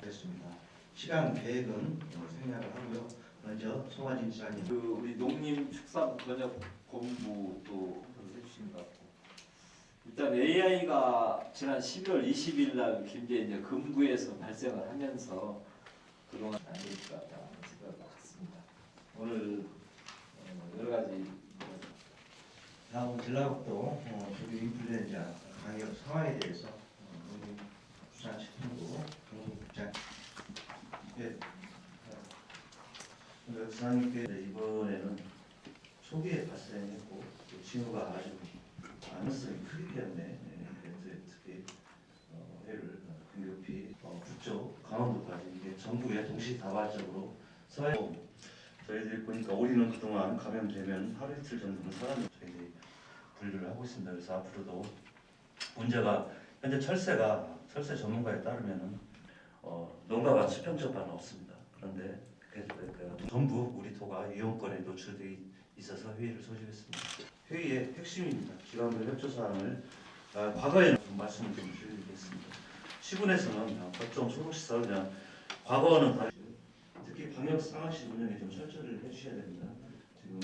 됐습니다. 시간 계획은 어, 생략을 하고요. 먼저 송하진 시장님. 그 우리 농림축산 번역 본부 또 홍보를 해주신 것 같고 일단 AI가 지난 11월 20일 날 김제 이제 금구에서 발생을 하면서 그동안 안 될까 생각을 갖습니다. 오늘 어, 여러 가지 뭐 다음 전라북도 어, 조류 인플루엔자 방역 상황에 대해서 어, 농림수산식품부 경북장 예. 어, 사장님께 이번에는 초기에 발생했고 또 징후가 아주 가능성이 크기 때문에 예, 그래서 특히 어, 해를 긴급히 어, 북쪽 강원도까지 이게 전국에 동시다발적으로 서해 저희들이 보니까 우리는 그동안 감염되면 하루 이틀 정도는 사람이 저희들이 분류를 하고 있습니다. 그래서 앞으로도 문제가 현재 철새가 철새 전문가에 따르면은 수평적 반은 없습니다. 그런데 그, 그, 그, 전부 우리 토가 이용권에 노출돼 있어서 회의를 소집했습니다. 회의의 핵심입니다. 기관별 협조 사항을 아, 과거에는 좀 말씀을 좀 드리겠습니다. 시군에서는 어, 각종 소독시설 그냥 과거는 다 특히 방역 상황실 운영에 좀 철저를 해주셔야 됩니다. 지금